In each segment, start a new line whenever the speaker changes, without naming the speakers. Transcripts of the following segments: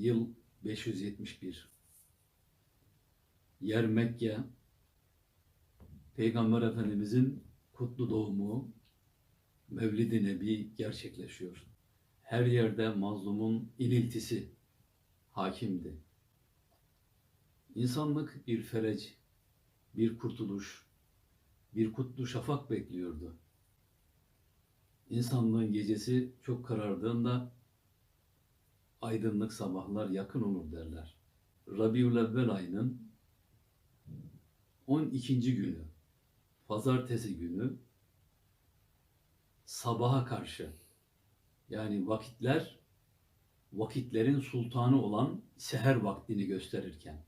Yıl 571. Yer Mekke. Peygamber Efendimizin kutlu doğumu Mevlid-i Nebi gerçekleşiyor. Her yerde mazlumun iniltisi hakimdi. İnsanlık bir ferec, bir kurtuluş, bir kutlu şafak bekliyordu. İnsanlığın gecesi çok karardığında aydınlık sabahlar yakın olur derler. Rabiülevvel ayının 12. günü, pazartesi günü sabaha karşı yani vakitler vakitlerin sultanı olan seher vaktini gösterirken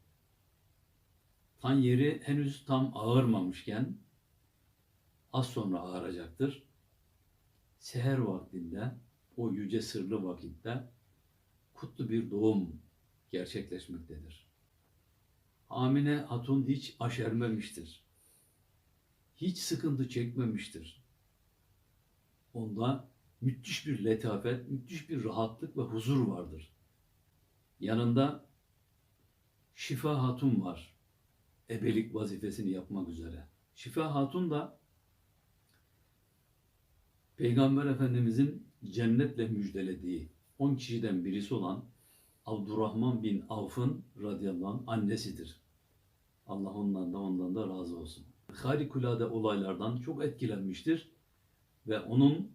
tan yeri henüz tam ağırmamışken az sonra ağıracaktır. Seher vaktinde o yüce sırlı vakitte kutlu bir doğum gerçekleşmektedir. Amine Hatun hiç aşermemiştir. Hiç sıkıntı çekmemiştir. Onda müthiş bir letafet, müthiş bir rahatlık ve huzur vardır. Yanında Şifa Hatun var. Ebelik vazifesini yapmak üzere. Şifa Hatun da Peygamber Efendimizin cennetle müjdelediği 10 kişiden birisi olan Abdurrahman bin Avf'ın radıyallahu anh annesidir. Allah ondan da ondan da razı olsun. Harikulade olaylardan çok etkilenmiştir ve onun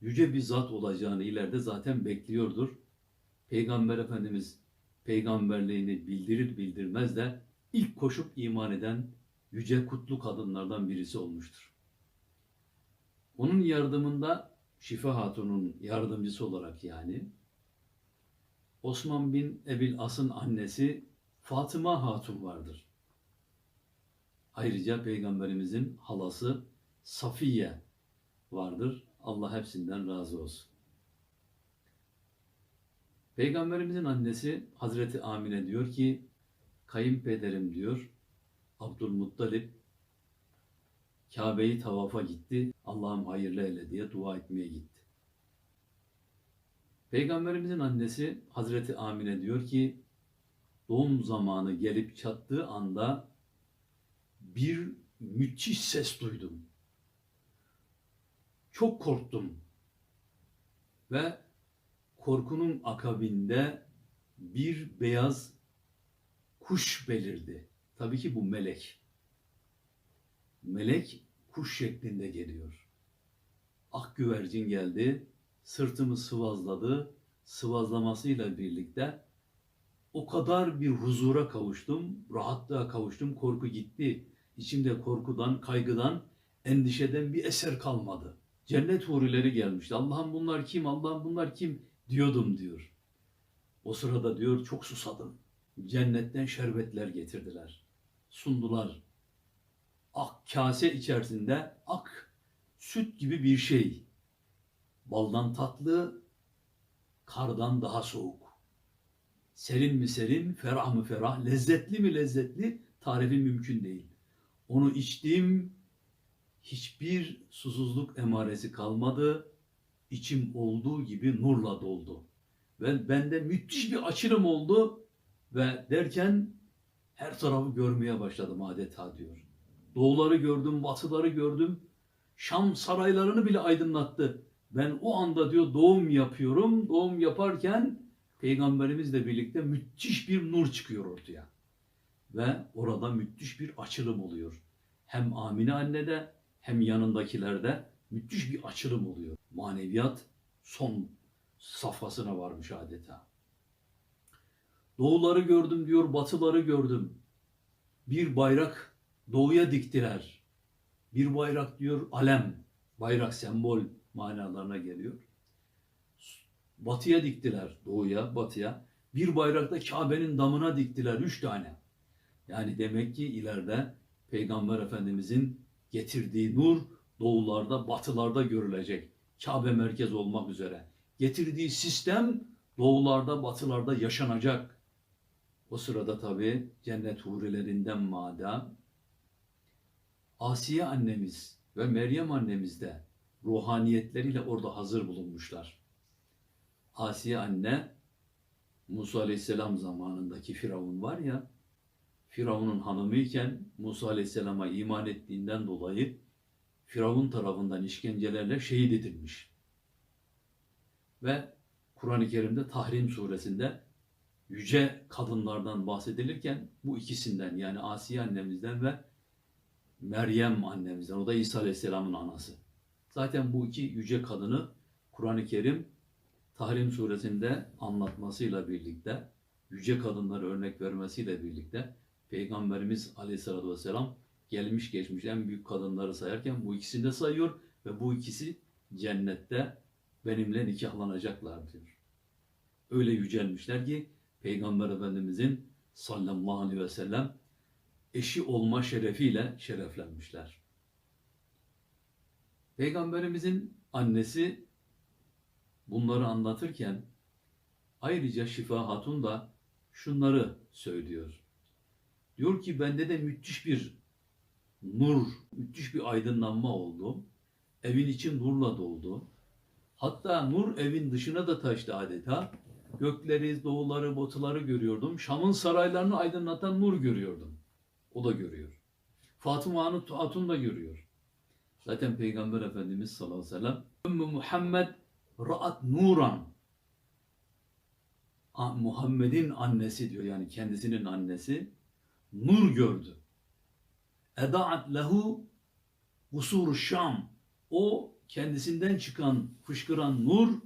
yüce bir zat olacağını ileride zaten bekliyordur. Peygamber Efendimiz peygamberliğini bildirir bildirmez de ilk koşup iman eden yüce kutlu kadınlardan birisi olmuştur. Onun yardımında Şifa Hatun'un yardımcısı olarak yani Osman bin Ebil As'ın annesi Fatıma Hatun vardır. Ayrıca Peygamberimizin halası Safiye vardır. Allah hepsinden razı olsun. Peygamberimizin annesi Hazreti Amine diyor ki kayınpederim diyor Abdülmuttalip Kabe'yi tavafa gitti. Allah'ım hayırlı eyle diye dua etmeye gitti. Peygamberimizin annesi Hazreti Amine diyor ki doğum zamanı gelip çattığı anda bir müthiş ses duydum. Çok korktum. Ve korkunun akabinde bir beyaz kuş belirdi. Tabii ki bu melek. Melek kuş şeklinde geliyor. Ak güvercin geldi, sırtımı sıvazladı. Sıvazlamasıyla birlikte o kadar bir huzura kavuştum, rahatlığa kavuştum, korku gitti. İçimde korkudan, kaygıdan, endişeden bir eser kalmadı. Cennet hurileri gelmişti. Allah'ım bunlar kim, Allah'ım bunlar kim diyordum diyor. O sırada diyor çok susadım. Cennetten şerbetler getirdiler. Sundular. Ak kase içerisinde ak süt gibi bir şey. Baldan tatlı, kardan daha soğuk. Serin mi serin, ferah mı ferah, lezzetli mi lezzetli tarifi mümkün değil. Onu içtim, hiçbir susuzluk emaresi kalmadı. İçim olduğu gibi nurla doldu. Ve bende müthiş bir açılım oldu ve derken her tarafı görmeye başladım adeta diyor. Doğuları gördüm, batıları gördüm. Şam saraylarını bile aydınlattı. Ben o anda diyor doğum yapıyorum. Doğum yaparken peygamberimizle birlikte müthiş bir nur çıkıyor ortaya. Ve orada müthiş bir açılım oluyor. Hem Amine annede hem yanındakilerde müthiş bir açılım oluyor. Maneviyat son safhasına varmış adeta. Doğuları gördüm diyor, batıları gördüm. Bir bayrak doğuya diktiler. Bir bayrak diyor alem, bayrak sembol manalarına geliyor. Batıya diktiler, doğuya, batıya. Bir bayrak da Kabe'nin damına diktiler, üç tane. Yani demek ki ileride Peygamber Efendimizin getirdiği nur doğularda, batılarda görülecek. Kabe merkez olmak üzere. Getirdiği sistem doğularda, batılarda yaşanacak. O sırada tabi cennet hurilerinden madem Asiye annemiz ve Meryem annemiz de ruhaniyetleriyle orada hazır bulunmuşlar. Asiye anne Musa Aleyhisselam zamanındaki Firavun var ya, Firavun'un hanımı iken Musa Aleyhisselam'a iman ettiğinden dolayı Firavun tarafından işkencelerle şehit edilmiş. Ve Kur'an-ı Kerim'de Tahrim suresinde yüce kadınlardan bahsedilirken bu ikisinden yani Asiye annemizden ve Meryem annemizden o da İsa Aleyhisselam'ın anası. Zaten bu iki yüce kadını Kur'an-ı Kerim Tahrim suresinde anlatmasıyla birlikte yüce kadınları örnek vermesiyle birlikte Peygamberimiz Aleyhisselatü Vesselam gelmiş geçmiş en büyük kadınları sayarken bu ikisini de sayıyor ve bu ikisi cennette benimle nikahlanacaklar diyor. Öyle yücelmişler ki Peygamber Efendimizin sallallahu aleyhi ve sellem eşi olma şerefiyle şereflenmişler. Peygamberimizin annesi bunları anlatırken ayrıca Şifa Hatun da şunları söylüyor. Diyor ki bende de müthiş bir nur, müthiş bir aydınlanma oldu. Evin içi nurla doldu. Hatta nur evin dışına da taştı adeta. Gökleri, doğuları, batıları görüyordum. Şam'ın saraylarını aydınlatan nur görüyordum. O da görüyor. Fatıma Hatun da görüyor. Zaten Peygamber Efendimiz sallallahu aleyhi ve sellem Ümmü Muhammed ra'at nuran Muhammed'in annesi diyor yani kendisinin annesi nur gördü. Eda'at lehu usuru Şam. O kendisinden çıkan, fışkıran nur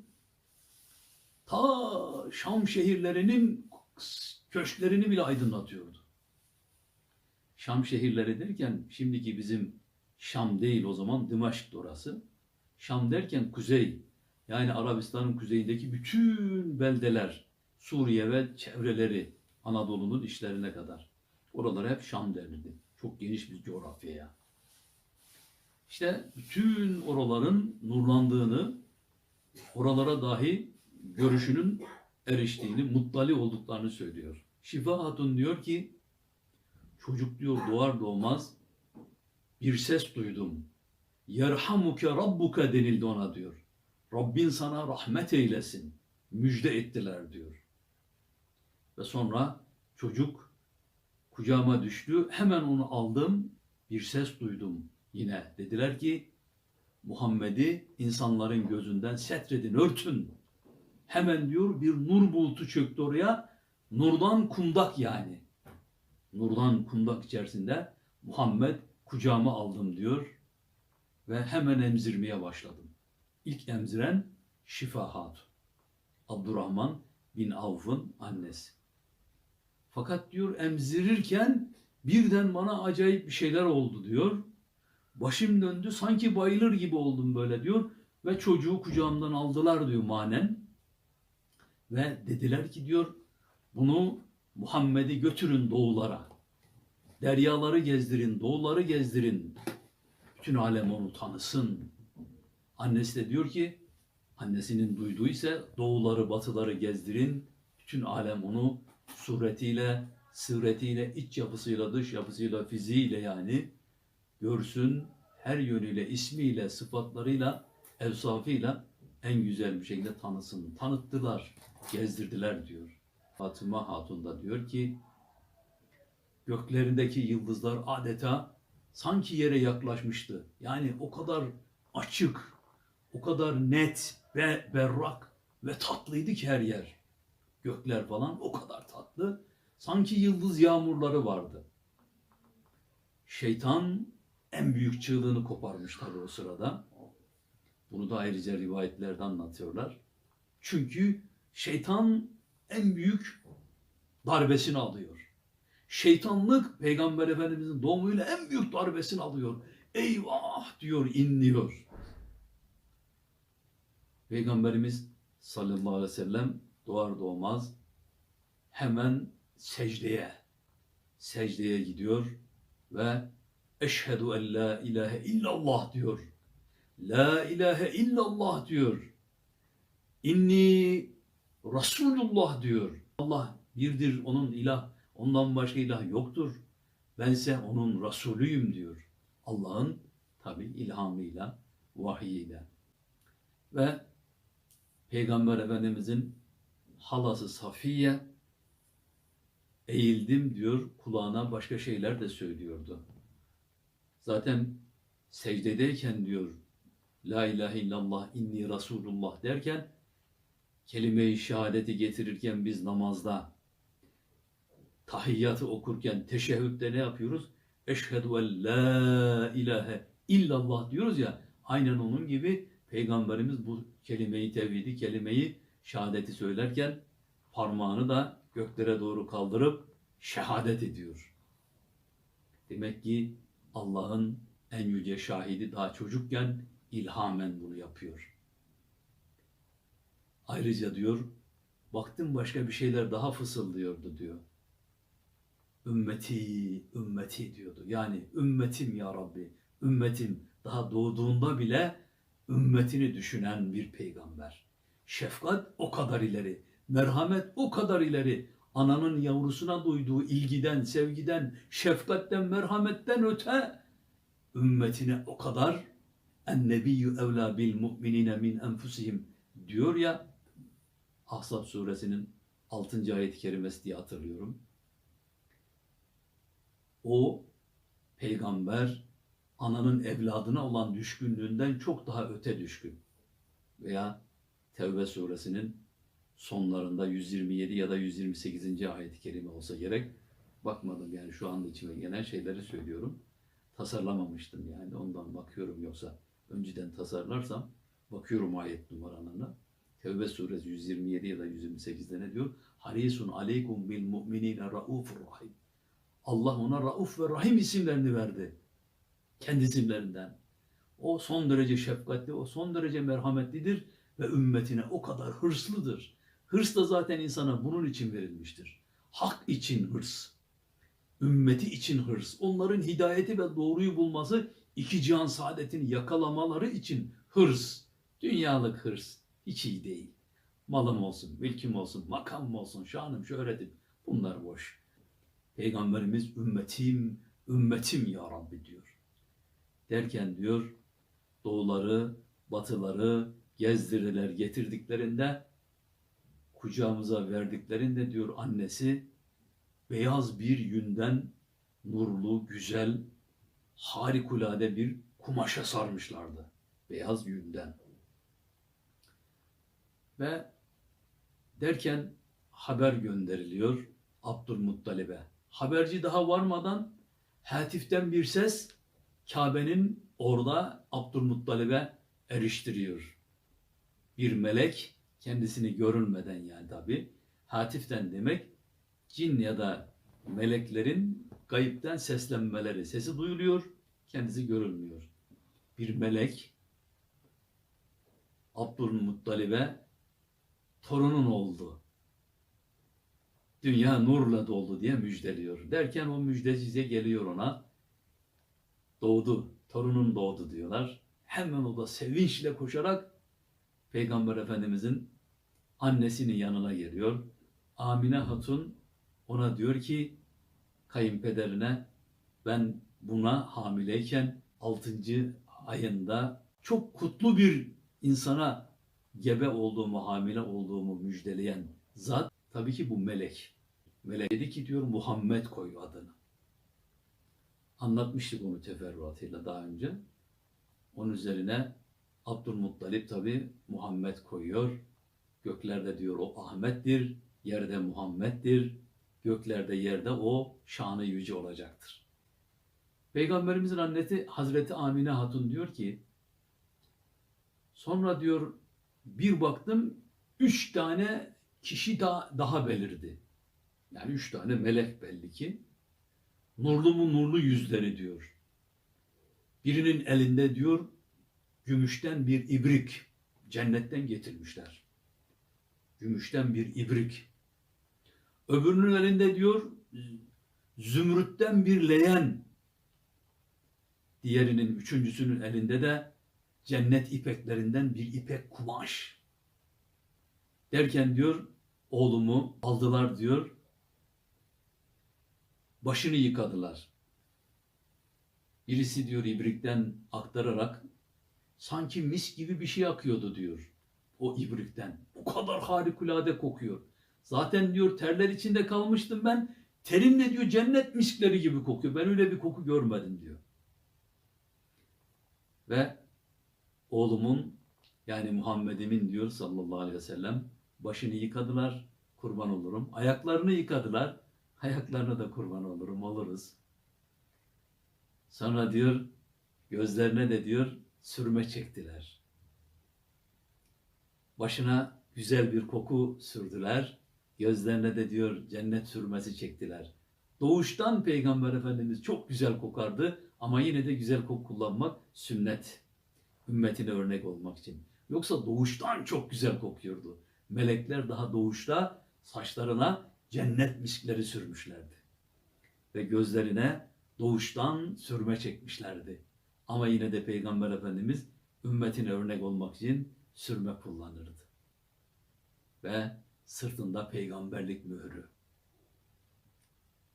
ta Şam şehirlerinin köşklerini bile aydınlatıyordu. Şam şehirleri derken şimdiki bizim Şam değil o zaman Dimaşk'tı orası. Şam derken kuzey yani Arabistan'ın kuzeyindeki bütün beldeler Suriye ve çevreleri Anadolu'nun işlerine kadar. Oralara hep Şam denildi. Çok geniş bir coğrafyaya. İşte bütün oraların nurlandığını, oralara dahi görüşünün eriştiğini, muttali olduklarını söylüyor. Şifa Hatun diyor ki, çocuk diyor doğar doğmaz bir ses duydum. Yerhamuke rabbuka denildi ona diyor. Rabbin sana rahmet eylesin. Müjde ettiler diyor. Ve sonra çocuk kucağıma düştü. Hemen onu aldım. Bir ses duydum yine. Dediler ki Muhammed'i insanların gözünden setredin, örtün. Hemen diyor bir nur bulutu çöktü oraya. Nurdan kundak yani. Nurdan kundak içerisinde Muhammed kucağıma aldım diyor. Ve hemen emzirmeye başladım. İlk emziren Şifa Hatun. Abdurrahman bin Avf'ın annesi. Fakat diyor emzirirken birden bana acayip bir şeyler oldu diyor. Başım döndü sanki bayılır gibi oldum böyle diyor. Ve çocuğu kucağımdan aldılar diyor manen. Ve dediler ki diyor bunu Muhammed'i götürün doğulara. Deryaları gezdirin, doğuları gezdirin. Bütün alem onu tanısın. Annesi de diyor ki annesinin duyduğu ise doğuları batıları gezdirin. Bütün alem onu suretiyle, sıretiyle, iç yapısıyla, dış yapısıyla, fiziğiyle yani görsün. Her yönüyle, ismiyle, sıfatlarıyla, evsafıyla en güzel bir şekilde tanısın. Tanıttılar, gezdirdiler diyor. Fatıma Hatun da diyor ki göklerindeki yıldızlar adeta sanki yere yaklaşmıştı. Yani o kadar açık, o kadar net ve berrak ve tatlıydı ki her yer. Gökler falan o kadar tatlı. Sanki yıldız yağmurları vardı. Şeytan en büyük çığlığını koparmış tabii o sırada. Bunu da ayrıca rivayetlerde anlatıyorlar. Çünkü şeytan en büyük darbesini alıyor. Şeytanlık Peygamber Efendimizin doğumuyla en büyük darbesini alıyor. Eyvah diyor, inliyor. Peygamberimiz sallallahu aleyhi ve sellem doğar doğmaz hemen secdeye, secdeye gidiyor ve eşhedü en la ilahe illallah diyor. La ilahe illallah diyor. İnni Resulullah diyor. Allah birdir, onun ilah, ondan başka ilah yoktur. Bense onun Resulüyüm diyor. Allah'ın tabi ilhamıyla, vahiyiyle. Ve Peygamber Efendimizin halası Safiye eğildim diyor kulağına başka şeyler de söylüyordu. Zaten secdedeyken diyor La ilahe illallah inni Resulullah derken kelime-i şehadeti getirirken biz namazda tahiyyatı okurken teşehhütte ne yapıyoruz? Eşhedü en la ilahe illallah diyoruz ya aynen onun gibi Peygamberimiz bu kelimeyi tevhidi, kelimeyi şehadeti söylerken parmağını da göklere doğru kaldırıp şehadet ediyor. Demek ki Allah'ın en yüce şahidi daha çocukken ilhamen bunu yapıyor. Ayrıca diyor, baktım başka bir şeyler daha fısıldıyordu diyor. Ümmeti, ümmeti diyordu. Yani ümmetim ya Rabbi, ümmetim daha doğduğunda bile ümmetini düşünen bir peygamber. Şefkat o kadar ileri, merhamet o kadar ileri. Ananın yavrusuna duyduğu ilgiden, sevgiden, şefkatten, merhametten öte ümmetine o kadar en nebiyyü evlâ bil mu'minine min enfusihim diyor ya Ahzab suresinin 6. ayet-i kerimesi diye hatırlıyorum. O peygamber ananın evladına olan düşkünlüğünden çok daha öte düşkün. Veya Tevbe suresinin sonlarında 127 ya da 128. ayet-i kerime olsa gerek. Bakmadım yani şu anda içime gelen şeyleri söylüyorum. Tasarlamamıştım yani ondan bakıyorum yoksa önceden tasarlarsam bakıyorum ayet numaralarına. Tevbe suresi 127 ya da 128'de ne diyor? Harisun aleykum bil mu'minine raufur rahim. Allah ona rauf ve rahim isimlerini verdi. Kendi isimlerinden. O son derece şefkatli, o son derece merhametlidir ve ümmetine o kadar hırslıdır. Hırs da zaten insana bunun için verilmiştir. Hak için hırs. Ümmeti için hırs. Onların hidayeti ve doğruyu bulması iki cihan saadetini yakalamaları için hırs. Dünyalık hırs. Hiç iyi değil. Malım olsun, mülküm olsun, makamım olsun, şanım, şöhretim. Bunlar boş. Peygamberimiz ümmetim, ümmetim ya Rabbi diyor. Derken diyor doğuları, batıları gezdirdiler getirdiklerinde kucağımıza verdiklerinde diyor annesi beyaz bir yünden nurlu, güzel, harikulade bir kumaşa sarmışlardı. Beyaz yünden. Ve derken haber gönderiliyor Abdülmuttalib'e. Haberci daha varmadan Hatif'ten bir ses Kabe'nin orada Abdülmuttalib'e eriştiriyor. Bir melek kendisini görünmeden yani tabi. Hatif'ten demek cin ya da meleklerin gayipten seslenmeleri. Sesi duyuluyor, kendisi görülmüyor. Bir melek Abdülmuttalib'e torunun oldu. Dünya nurla doldu diye müjdeliyor. Derken o müjdecize geliyor ona. Doğdu, torunun doğdu diyorlar. Hemen o da sevinçle koşarak Peygamber Efendimizin annesinin yanına geliyor. Amine Hatun ona diyor ki kayınpederine ben buna hamileyken 6. ayında çok kutlu bir insana gebe olduğumu, hamile olduğumu müjdeleyen zat tabii ki bu melek. Melek dedi ki diyor Muhammed koy adını. Anlatmıştık onu teferruatıyla daha önce. Onun üzerine Abdülmuttalip tabi Muhammed koyuyor. Göklerde diyor o Ahmet'tir, yerde Muhammed'dir. Göklerde yerde o şanı yüce olacaktır. Peygamberimizin annesi Hazreti Amine Hatun diyor ki sonra diyor bir baktım üç tane kişi daha, daha belirdi. Yani üç tane melek belli ki. Nurlu mu nurlu yüzleri diyor. Birinin elinde diyor gümüşten bir ibrik cennetten getirmişler. Gümüşten bir ibrik. Öbürünün elinde diyor zümrütten bir leğen. Diğerinin üçüncüsünün elinde de cennet ipeklerinden bir ipek kumaş. Derken diyor oğlumu aldılar diyor. Başını yıkadılar. Birisi diyor ibrikten aktararak sanki mis gibi bir şey akıyordu diyor o ibrikten. O kadar harikulade kokuyor. Zaten diyor terler içinde kalmıştım ben. Terimle diyor cennet miskleri gibi kokuyor. Ben öyle bir koku görmedim diyor. Ve oğlumun yani Muhammed'imin diyor sallallahu aleyhi ve sellem başını yıkadılar kurban olurum. Ayaklarını yıkadılar. Ayaklarına da kurban olurum oluruz. Sonra diyor gözlerine de diyor sürme çektiler. Başına güzel bir koku sürdüler. Gözlerine de diyor cennet sürmesi çektiler. Doğuştan Peygamber Efendimiz çok güzel kokardı ama yine de güzel koku kullanmak sünnet. Ümmetine örnek olmak için. Yoksa doğuştan çok güzel kokuyordu. Melekler daha doğuşta saçlarına cennet miskleri sürmüşlerdi. Ve gözlerine doğuştan sürme çekmişlerdi. Ama yine de Peygamber Efendimiz ümmetine örnek olmak için sürme kullanırdı. Ve sırtında peygamberlik mührü.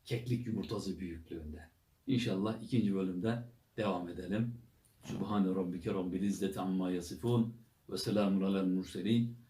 Keklik yumurtası büyüklüğünde. İnşallah ikinci bölümde devam edelim. Subhane rabbike rabbil izzeti amma yasifun ve selamun alel murselin